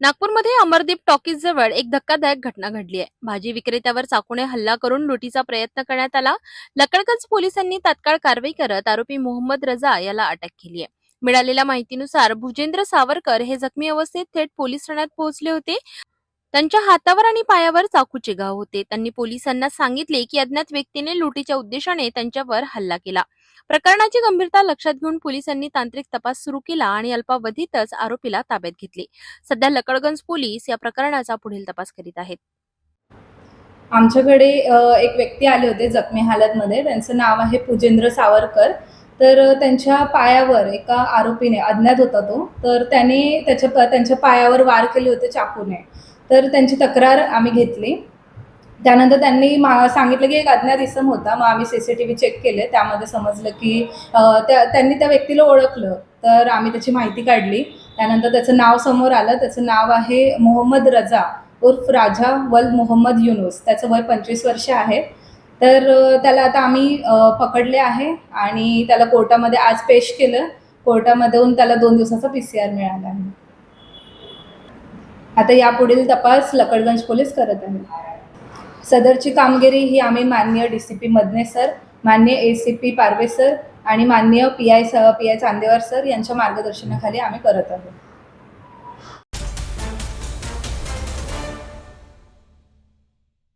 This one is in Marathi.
नागपूरमध्ये अमरदीप टॉकीज जवळ एक धक्कादायक घटना घडली आहे. भाजी विक्रेत्यावर चाकूने हल्ला करून लुटीचा प्रयत्न करण्यात आला. लकडगंज पोलिसांनी तात्काळ कारवाई करत आरोपी मोहम्मद रजा याला अटक केली आहे. मिळालेल्या माहितीनुसार भुजेंद्र सावरकर हे जखमी अवस्थेत थेट पोलीस ठाण्यात पोहोचले होते. त्यांच्या हातावर आणि पायावर चाकूचे घाव होते. त्यांनी पोलिसांना सांगितले की अज्ञात व्यक्तीने लुटीच्या उद्देशाने त्यांच्यावर हल्ला केला. प्रकरणाची गंभीरता लक्षात घेऊन पोलिसांनी तांत्रिक तपास सुरू केला आणि अल्पावधीतच आरोपीला ताब्यात घेतले. सध्या लकडगंज पोलीस या प्रकरणाचा पुढील तपास करीत आहेत. आमच्याकडे एक व्यक्ती आले होते जखमी हालतमध्ये. त्यांचं नाव आहे पूजेंद्र सावरकर. तर त्यांच्या पायावर एका आरोपीने अज्ञात होता तो. तर त्याने त्याच्या त्यांच्या पायावर वार केले होते चाकूने. तर त्यांची तक्रार आम्ही घेतली. त्यानंतर त्यांनी मा सांगितलं की एक अज्ञात इसम होता मग आम्ही C C T V check केले. त्यामध्ये समजलं की त्या त्यांनी त्या व्यक्तीला ओळखलं. तर आम्ही त्याची माहिती काढली. त्यानंतर त्याचं नाव समोर आलं. त्याचं नाव आहे मोहम्मद रजा उर्फ राजा वल मोहम्मद युनुस. त्याचं वय पंचवीस वर्ष आहे. तर त्याला आता आम्ही पकडले आहे आणि त्याला कोर्टामध्ये आज पेश केलं. कोर्टामधून त्याला दोन दिवसाचा पी सी आर मिळाला आहे. आता यापुढील तपास लकडगंज पोलीस करत आहे. सदरची कामगिरी ही आम्ही मान्य D C P Madane sir मान्य A C P Parve sir आणि माननीय पी आय सह पी आय चांदेवार सर यांच्या मार्गदर्शनाखाली आम्ही करत आहोत.